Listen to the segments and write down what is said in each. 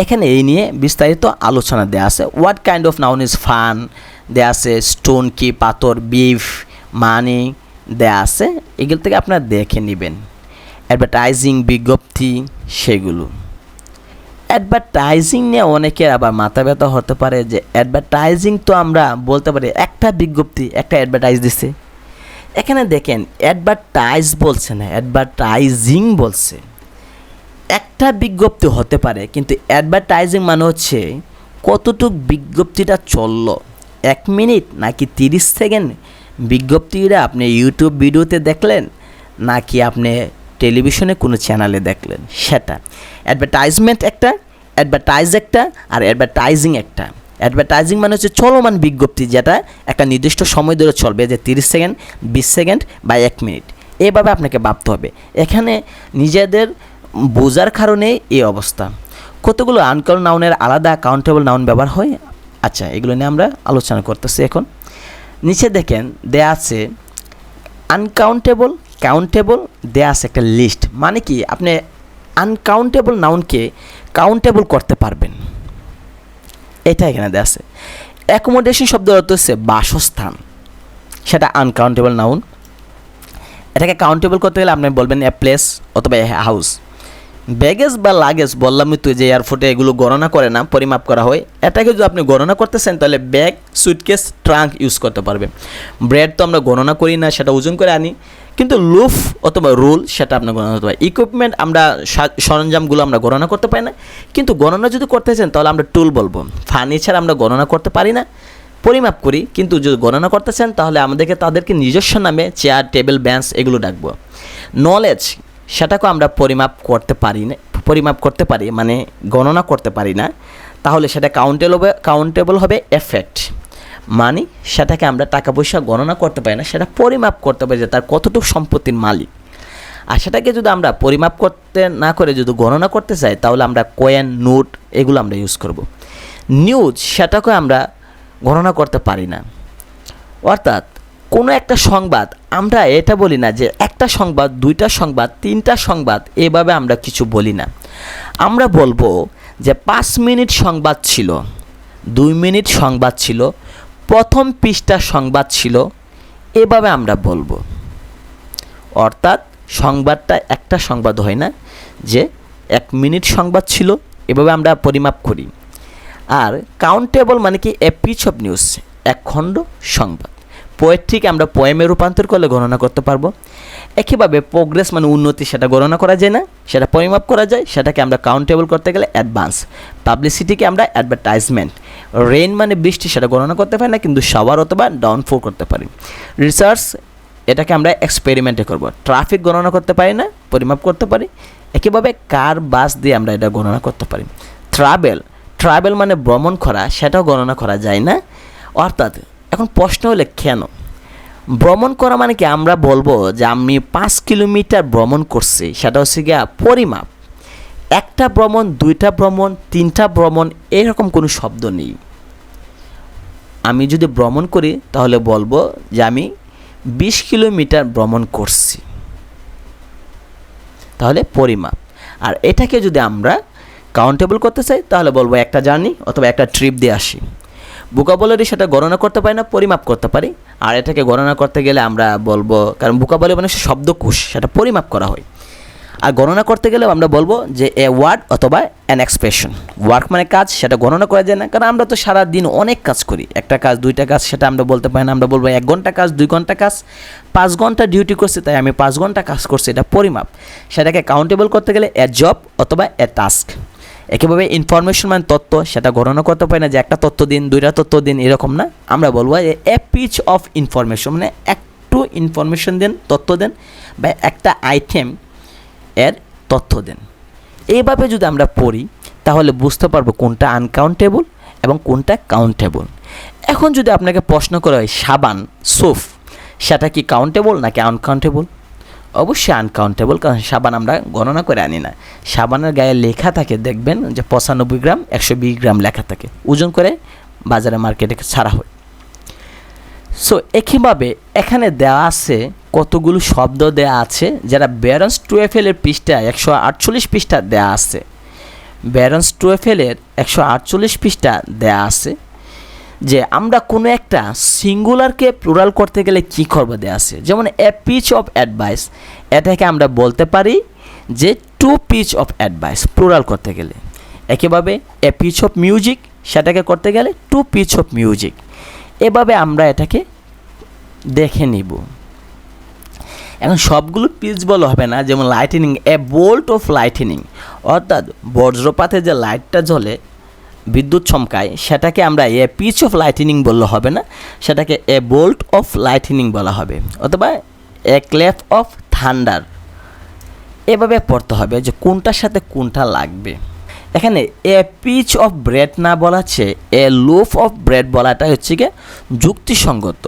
এখানে এই নিয়ে বিস্তারিত আলোচনা দেওয়া আছে। What kind of noun is fun দেওয়া আছে স্টোন কি, পাথর বিফ মানি দেওয়া আছে। এগুলো থেকে আপনারা দেখে নেবেন। অ্যাডভার্টাইজিং বিজ্ঞপ্তি, সেগুলো। অ্যাডভার্টাইজিং নিয়ে অনেকের আবার মাথা ব্যথা হতে পারে যে অ্যাডভার্টাইজিং তো আমরা বলতে পারি একটা বিজ্ঞপ্তি, একটা অ্যাডভার্টাইজ দিছে। এখানে দেখেন অ্যাডভার্টাইজ বলছে না অ্যাডভার্টাইজিং বলছে। একটা বিজ্ঞপ্তি হতে পারে, কিন্তু অ্যাডভার্টাইজিং মানে হচ্ছে কতটুক বিজ্ঞপ্তিটা চলল। এক মিনিট নাকি তিরিশ সেকেন্ড বিজ্ঞপ্তিটা আপনি ইউটিউব ভিডিওতে দেখলেন, নাকি আপনি টেলিভিশনে কোনো চ্যানেলে দেখলেন? সেটা। অ্যাডভার্টাইজমেন্ট একটা অ্যাডভার্টাইজ একটা, আর অ্যাডভার্টাইজিং একটা। অ্যাডভার্টাইজিং মানে হচ্ছে চলমান বিজ্ঞপ্তি, যেটা একটা নির্দিষ্ট সময় ধরে চলবে, যে তিরিশ সেকেন্ড, বিশ সেকেন্ড বা এক মিনিট। এভাবে আপনাকে ভাবতে হবে। এখানে নিজেদের বোঝার কারণে এই অবস্থা। কতগুলো আনকাউন্ট নাউনের আলাদা কাউন্টেবল নাউন ব্যবহার হয়? আচ্ছা এগুলো নিয়ে আমরা আলোচনা করতেছি এখন। নিচে দেখেন, দেয়া আছে আনকাউন্টেবল কাউন্টেবল দেয়া আছে একটা লিস্ট মানে কি, আপনি আনকাউন্টেবল নাউনকে কাউন্টেবল করতে পারবেন। এটা এখানে দেয়া আছে। অ্যাকোমোডেশন শব্দ অর্থ হচ্ছে বাসস্থান। সেটা আনকাউন্টেবল নাউন এটাকে কাউন্টেবল করতে গেলে আপনি বলবেন এ প্লেস অথবা এ হাউস ব্যাগেজ বা লাগেজ বললামই তুই যে এয়ারপোর্টে এগুলো গণনা করে না, পরিমাপ করা হয়। এটাকে যদি আপনি গণনা করতেছেন তাহলে ব্যাগ সুটকেস ট্রাঙ্ক ইউজ করতে পারবেন। ব্রেড তো আমরা গণনা করি না, সেটা ওজন করে আনি। কিন্তু লুফ অথবা রুল সেটা আপনার গণনা করতে পারি ইকুইপমেন্ট আমরা সরঞ্জামগুলো আমরা গণনা করতে পারি না। কিন্তু গণনা যদি করতে চান, তাহলে আমরা টুল বলব। ফার্নিচার আমরা গণনা করতে পারি না, পরিমাপ করি। কিন্তু যদি গণনা করতে চান, তাহলে আমাদেরকে তাদেরকে নিজস্ব নামে চেয়ার টেবিল বেঞ্চ এগুলো ডাকবো। নলেজ সেটাকেও আমরা পরিমাপ করতে পারি না, পরিমাপ করতে পারি মানে গণনা করতে পারি না। তাহলে সেটা কাউন্টেবল হবে কাউন্টেবল হবে এফেক্ট মানে সেটাকে আমরা টাকা পয়সা গণনা করতে পারি না, সেটা পরিমাপ করতে পারি যে তার কতটুকু সম্পত্তির মালিক। আর সেটাকে যদি আমরা পরিমাপ করতে না করে যদি গণনা করতে চাই, তাহলে আমরা কয়েন নোট এগুলো আমরা ইউজ করব। নিউজ সেটাকে আমরা গণনা করতে পারি না। অর্থাৎ কোনো একটা সংবাদ, আমরা এটা বলি না যে একটা সংবাদ, দুইটা সংবাদ, তিনটা সংবাদ, এভাবে আমরা কিছু বলি না। আমরা বলব যে পাঁচ মিনিট সংবাদ ছিল, দুই মিনিট সংবাদ ছিল, প্রথম পৃষ্ঠা সংবাদ ছিল, এভাবে আমরা বলব। অর্থাৎ সংবাদটা একটা সংবাদ হয় না, যে এক মিনিট সংবাদ ছিল, এভাবে আমরা পরিমাপ করি। আর কাউন্টেবল মানে কি এ পিচ অফ নিউজ এক খণ্ড সংবাদ। পোয়েট্রিক আমরা পোয়েমে রূপান্তর করলে গণনা করতে পারব। একইভাবে প্রোগ্রেস মানে উন্নতি, সেটা গণনা করা যায় না। সেটা পরিমাপ করা যায়, সেটাকে আমরা কাউন্টেবল করতে গেলে অ্যাডভান্স পাবলিসিটিকে আমরা অ্যাডভার্টাইজমেন্ট রেইন মানে বৃষ্টি, সেটা গণনা করতে পারি না, কিন্তু শাওয়ার অথবা ডাউনফল করতে পারি। রিসার্চ এটাকে আমরা এক্সপেরিমেন্টে করব। ট্রাফিক গণনা করতে পারি না পরিমাপ করতে পারি। একইভাবে কার বাস দিয়ে আমরা এটা গণনা করতে পারি। ট্রাভেল ট্রাভেল মানে ভ্রমণ করা, সেটাও গণনা করা যায় না। অর্থাৎ এখন প্রশ্ন হলে, কেন? ভ্রমণ করা মানে কি আমরা বলব যে আমি পাঁচ কিলোমিটার ভ্রমণ করছি, সেটা হচ্ছে গিয়া পরিমাপ। একটা ভ্রমণ, দুইটা ভ্রমণ, তিনটা ভ্রমণ, এরকম কোনো শব্দ নেই। আমি যদি ভ্রমণ করি, তাহলে বলব যে আমি বিশ কিলোমিটার ভ্রমণ করছি। তাহলে পরিমাপ। আর এটাকে যদি আমরা কাউন্টেবল করতে চাই, তাহলে বলব একটা জার্নি অথবা একটা ট্রিপ দিয়ে আসি। বুকাবলারি সেটা গণনা করতে পারি না, পরিমাপ করতে পারি। আর এটাকে গণনা করতে গেলে আমরা বলব, কারণ বুকাবলি মানে শব্দকোষ সেটা পরিমাপ করা হয়। আর গণনা করতে গেলেও আমরা বলব যে এ ওয়ার্ড অথবা অ্যান এক্সপ্রেশন ওয়ার্ক মানে কাজ, সেটা গণনা করা যায় না, কারণ আমরা তো সারা দিন অনেক কাজ করি। একটা কাজ, দুইটা কাজ, সেটা আমরা বলতে পারি না, আমরা বলব এক ঘণ্টা কাজ, দুই ঘণ্টা কাজ। পাঁচ ঘণ্টা ডিউটি করছি, তাই আমি পাঁচ ঘণ্টা কাজ করছি, এটা পরিমাপ। সেটাকে কাউন্টেবল করতে গেলে এ জব অথবা এ টাস্ক একইভাবে ইনফরমেশন মানে তথ্য সেটা গণনা করতে পারি না যে একটা তথ্য দিন, দুইটা তথ্য দিন, এরকম না। আমরা বলব যে এ পিচ অফ ইনফরমেশন মানে একটু ইনফরমেশন দেন তথ্য দেন, বা একটা আইটেম এর তথ্য দেন। এইভাবে যদি আমরা পড়ি, তাহলে বুঝতে পারব কোনটা আনকাউন্টেবল এবং কোনটা কাউন্টেবল এখন যদি আপনাকে প্রশ্ন করা হয়, সাবান, সোফ, সেটা কি কাউন্টেবল নাকি আনকাউন্টেবল অবশ্যই আনকাউন্টেবল কারণ সাবান আমরা গণনা করে আনি না। সাবানের গায়ে লেখা থাকে, দেখবেন যে পঁচানব্বই গ্রাম, একশো বিশ গ্রাম লেখা থাকে। ওজন করে বাজারে মার্কেটে ছাড়া হয়। সো একইভাবে এখানে দেওয়া আছে কতগুলো শব্দ দেওয়া আছে, যারা ব্যারেন্স টুয়েলভ এর পৃষ্ঠা একশো আটচল্লিশ পৃষ্ঠা দেওয়া আছে। ব্যারন্স টুয়েফেলের একশো আটচল্লিশ পৃষ্ঠা দেয়া আছে। যে আমরা কোনো একটা সিঙ্গুলারকে প্লুরাল করতে গেলে কী করব দেয়া আছে? যেমন এ পিচ অফ অ্যাডভাইস এটাকে আমরা বলতে পারি যে two piece of advice plural করতে গেলে। একইভাবে এ পিচ অফ মিউজিক সেটাকে করতে গেলে টু পিচ অফ মিউজিক এভাবে আমরা এটাকে দেখে নিব। এখন সবগুলো পিচ বলা হবে না, যেমন lightning a bolt of lightning অর্থাৎ বজ্রপাতে যে লাইটটা জ্বলে বিদ্যুৎ চমকায়, সেটাকে আমরা এ পিচ অফ লাইটেনিং বললে হবে না, সেটাকে এ বোল্ট অফ লাইটেনিং বলা হবে, অথবা এ ক্লেফ অফ থান্ডার। এভাবে পড়তে হবে যে কোনটার সাথে কোনটা লাগবে। এখানে এ পিচ অফ ব্রেড না বলাচ্ছে এ লুফ অফ ব্রেড বলাটা হচ্ছে গিয়ে যুক্তিসঙ্গত।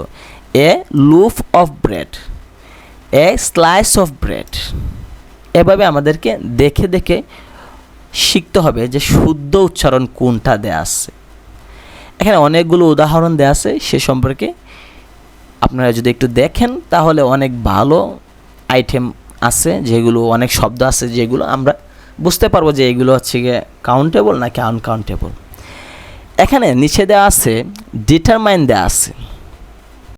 A loaf of bread, a slice of bread. এভাবে আমাদেরকে দেখে দেখে শিখতে হবে যে শুদ্ধ উচ্চারণ কোনটা দেয়া আছে। এখানে অনেকগুলো উদাহরণ দেয়া আছে, সে সম্পর্কে আপনারা যদি একটু দেখেন, তাহলে অনেক ভালো আইটেম আছে, যেগুলো, অনেক শব্দ আছে, যেগুলো আমরা বুঝতে পারব যে এগুলো হচ্ছে গিয়ে কাউন্টেবল নাকি আনকাউন্টেবল এখানে নিচে দেওয়া আছে ডিটারমাইন দেওয়া আছে।